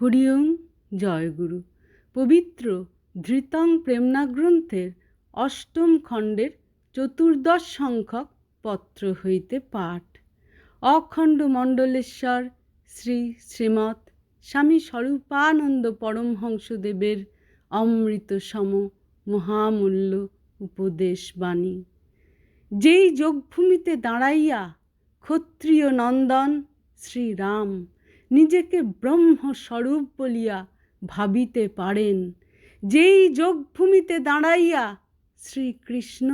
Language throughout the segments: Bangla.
হরিওম জয়গুরু পবিত্র ধৃতং প্রেমনা গ্রন্থের অষ্টম খণ্ডের চতুর্দশ সংখ্যক পত্র হইতে পাঠ। অখণ্ড মণ্ডলেশ্বর শ্রী শ্রীমৎ স্বামী স্বরূপানন্দ পরমহংসদেবের অমৃত সম মহামূল্য উপদেশ বাণী। যেই যোগভূমিতে দাঁড়াইয়া ক্ষত্রিয় নন্দন শ্রীরাম নিজেকে ব্রহ্মস্বরূপ বলিয়া ভাবিতে পারেন। যেই যোগভূমিতে দাঁড়াইয়া শ্রীকৃষ্ণ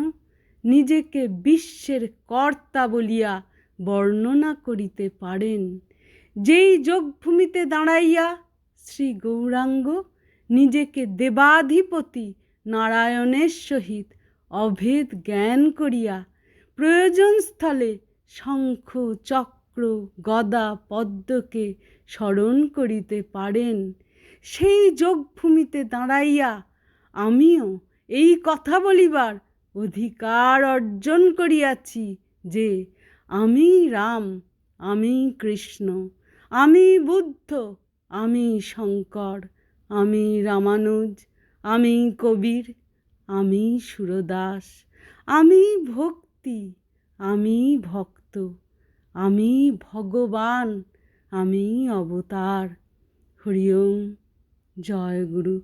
নিজেকে বিশ্বের কর্তা বলিয়া বর্ণনা করিতে পারেন, যেই যোগভূমিতে দাঁড়াইয়া শ্রী গৌরাঙ্গ নিজেকে দেবাধিপতি নারায়ণের সহিত অভেদ জ্ঞান করিয়া প্রয়োজনস্থলে শঙ্খ, চক্র গদা পদ্মকে স্মরণ করিতে পারেন। সেই যোগভূমিতে দাঁড়াইয়া আমিও এই কথা বলিবার অধিকার অর্জন করিয়াছি যে আমি রাম, আমি কৃষ্ণ, আমি বুদ্ধ, আমি শঙ্কর, আমি রামানুজ, আমি কবির, আমি সুরদাস, আমি ভক্তি, আমি ভক্ত। আমি ভগবান আমি অবতার। হরিওম জয় গুরু।